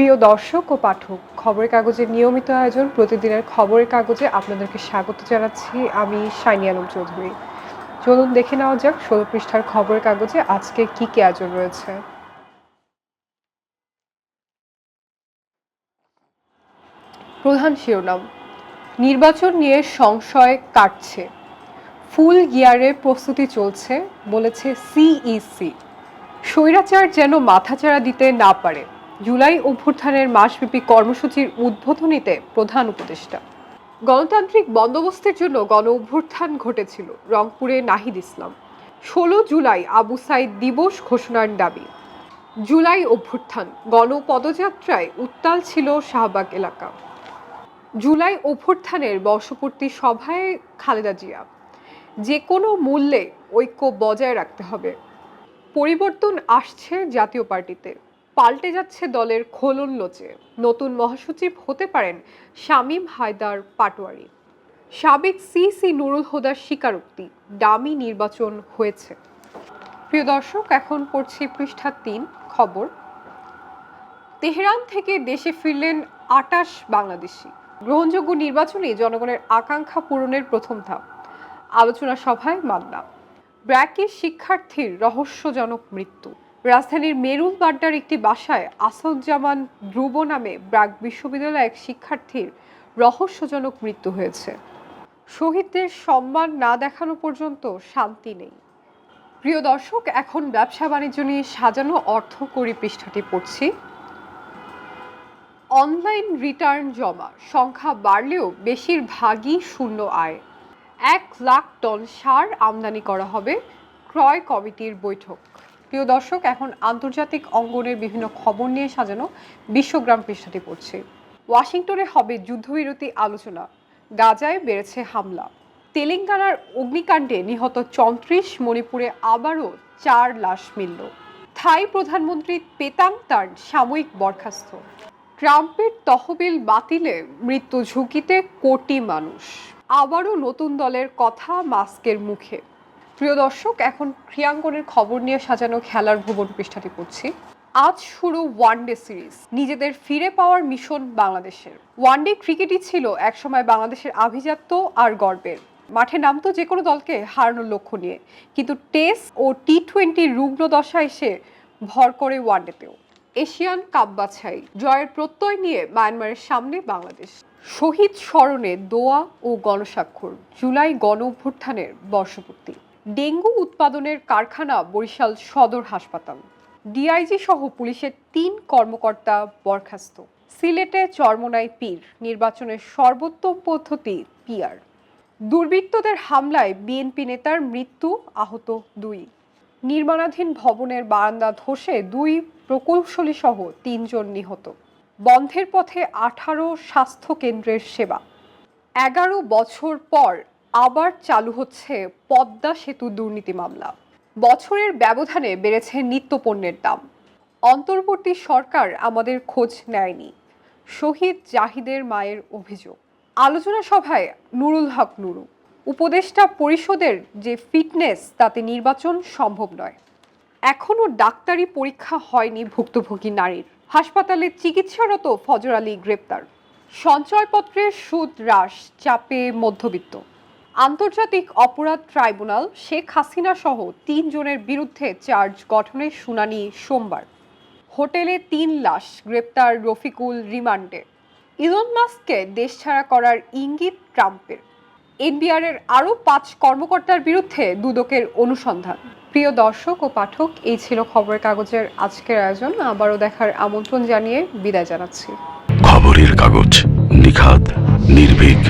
প্রিয় দর্শক ও পাঠক, খবরের কাগজের নিয়মিত আয়োজন, প্রতিদিনের খবরের কাগজে আপনাদেরকে স্বাগত জানাচ্ছি আমি শাইনি আলম চৌধুরী। চলুন দেখে নেওয়া যাক ষোলো পৃষ্ঠার খবরের কাগজে আজকে কি কি আয়োজন রয়েছে। প্রধান শিরোনাম, নির্বাচন নিয়ে সংশয় কাটছে। ফুল গিয়ারে প্রস্তুতি চলছে, বলেছে সিইসি। স্বৈরাচার যেন মাথাচাড়া দিতে না পারে। জুলাই অভ্যুত্থানের মাসব্যাপী কর্মসূচির উদ্বোধনীতে প্রধান উপদেষ্টা। গণতান্ত্রিক বন্দোবস্তের জন্য গণ অভ্যুত্থান ঘটেছিল রংপুরে নাহিদ ইসলাম। ষোলো জুলাই আবু সাইদ দিবস ঘোষণার দাবি। জুলাই অভ্যুত্থান গণপদযাত্রায় উত্তাল ছিল শাহবাগ এলাকা। জুলাই অভ্যুত্থানের বর্ষপূর্তি সভায় খালেদা জিয়া। যে কোনো মূল্যে ঐক্য বজায় রাখতে হবে। পরিবর্তন আসছে জাতীয় পার্টিতে। পাল্টে যাচ্ছে দলের খোলন লোচে। নতুন মহাসচিব হতে পারেন শামীম হায়দার পাটোয়ারি। সাবেক সিসি নুরুল হোদার স্বীকারোক্তি, দামি নির্বাচন হয়েছে। প্রিয় দর্শক, এখন পড়ছি পৃষ্ঠা তিন, খবর। তেহরান থেকে দেশে ফিরলেন আটাশ বাংলাদেশি। গ্রহণযোগ্য নির্বাচনে জনগণের আকাঙ্ক্ষা পূরণের প্রথম ধাপ। আলোচনা সভায় মান্না। ব্র্যাকের শিক্ষার্থীর রহস্যজনক মৃত্যু। রাজধানীর মেরুল বাড্ডার একটি বাসায় আসাদুজ্জামান ধ্রুব নামে ব্র্যাক বিশ্ববিদ্যালয়ের এক শিক্ষার্থীর রহস্যজনক মৃত্যু হয়েছে। শহীদদের সম্মান না দেখানো পর্যন্ত শান্তি নেই। প্রিয় দর্শক, এখন ব্যবসা বাণিজ্য নিয়ে সাজানো অর্থকরী পৃষ্ঠাটি পড়ছি। অনলাইন রিটার্ন জমা, সংখ্যা বাড়লেও বেশিরভাগই শূন্য আয়। এক লাখ টন সার আমদানি করা হবে, ক্রয় কমিটির বৈঠক। প্রিয় দর্শক, এখন আন্তর্জাতিক অঙ্গনের বিভিন্ন খবর নিয়ে সাজানো বিশ্বগ্রাম পৃষ্ঠাটি পড়ছে। ওয়াশিংটনে হবে যুদ্ধবিরতি আলোচনা। গাজায় বেড়েছে হামলা। তেলেঙ্গানার অগ্নিকাণ্ডে নিহত চৌত্রিশ, মণিপুরে আবারও চার লাশ মিলল। থাই প্রধানমন্ত্রী পেতাং তার সাময়িক বরখাস্ত। ট্রাম্পের তহবিল বাতিলে মৃত্যু ঝুঁকিতে কোটি মানুষ। আবারও নতুন দলের কথা মাস্কের মুখে। প্রিয় দর্শক, এখন ক্রিয়াঙ্গনের খবর নিয়ে সাজানো খেলার ভুবন পৃষ্ঠাটি পড়ছি। আজ শুরু ওয়ানডে সিরিজ নিজেদের ফিরে পাওয়ার মিশন বাংলাদেশের। ওয়ানডে ক্রিকেটই ছিল একসময় বাংলাদেশের আভিজাত্য আর গর্বের। মাঠে নামতো যে কোনো দলকে হারানোর লক্ষ্য নিয়ে। কিন্তু টেস্ট ও টি টোয়েন্টির রুগ্ন দশা এসে ভর করে ওয়ানডেতেও এশিয়ান কাপ বাছাই, জয়ের প্রত্যয় নিয়ে মায়ানমারের সামনে বাংলাদেশ। শহীদ স্মরণে দোয়া ও গণস্বাক্ষর, জুলাই গণ অভ্যুত্থানের বর্ষপূর্তি। ডেঙ্গু উৎপাদনের কারখানা বরিশাল সদর হাসপাতাল। ডিআইজি সহ পুলিশের তিন কর্মকর্তা বরখাস্ত। সিলেটে চরমনাই পীর নির্বাচনের সর্বোত্তম পদ্ধতি পিআর। দুর্বৃত্তদের হামলায় বিএনপি নেতার মৃত্যু, আহত দুই। নির্মাণাধীন ভবনের বারান্দা ধসে দুই প্রকৌশলী সহ তিনজন নিহত। বন্ধের পথে আঠারো স্বাস্থ্য কেন্দ্রের সেবা। এগারো বছর পর আবার চালু হচ্ছে পদ্মা সেতু দুর্নীতি মামলা। বছরের ব্যবধানে বেড়েছে নিত্যপণ্যের দাম। অন্তর্বর্তী সরকার আমাদের খোঁজ নেয়নি। শহীদ জাহিদের মায়ের অভিযোগ। আলোচনা সভায় নুরুল হক নুরু। উপদেষ্টা পরিষদের যে ফিটনেস, তাতে নির্বাচন সম্ভব নয়। এখনও ডাক্তারি পরীক্ষা হয়নি ভুক্তভোগী নারীর। হাসপাতালে চিকিৎসারত ফজর আলী গ্রেপ্তার। সঞ্চয়পত্রের সুদ হ্রাস, চাপে মধ্যবিত্ত। আন্তর্জাতিক অপরাধ ট্রাইব্যুনাল শেখ হাসিনা সহ তিনজনের বিরুদ্ধে চার্জ গঠনের শুনানি সোমবার। হোটেলে তিন লাশ গ্রেপ্তার রফিকুল রিমান্ডে। ইলন মাস্ককে দেশ ছাড়া করার ইঙ্গিত ট্রাম্পের। এনবিআরের আরও পাঁচ কর্মকর্তার বিরুদ্ধে দুদকের অনুসন্ধান। প্রিয় দর্শক ও পাঠক, এই ছিল খবরের কাগজের আজকের আয়োজন। আবারও দেখার আমন্ত্রণ জানিয়ে বিদায় জানাচ্ছি। খবরের কাগজ নিখাত নির্ভীক।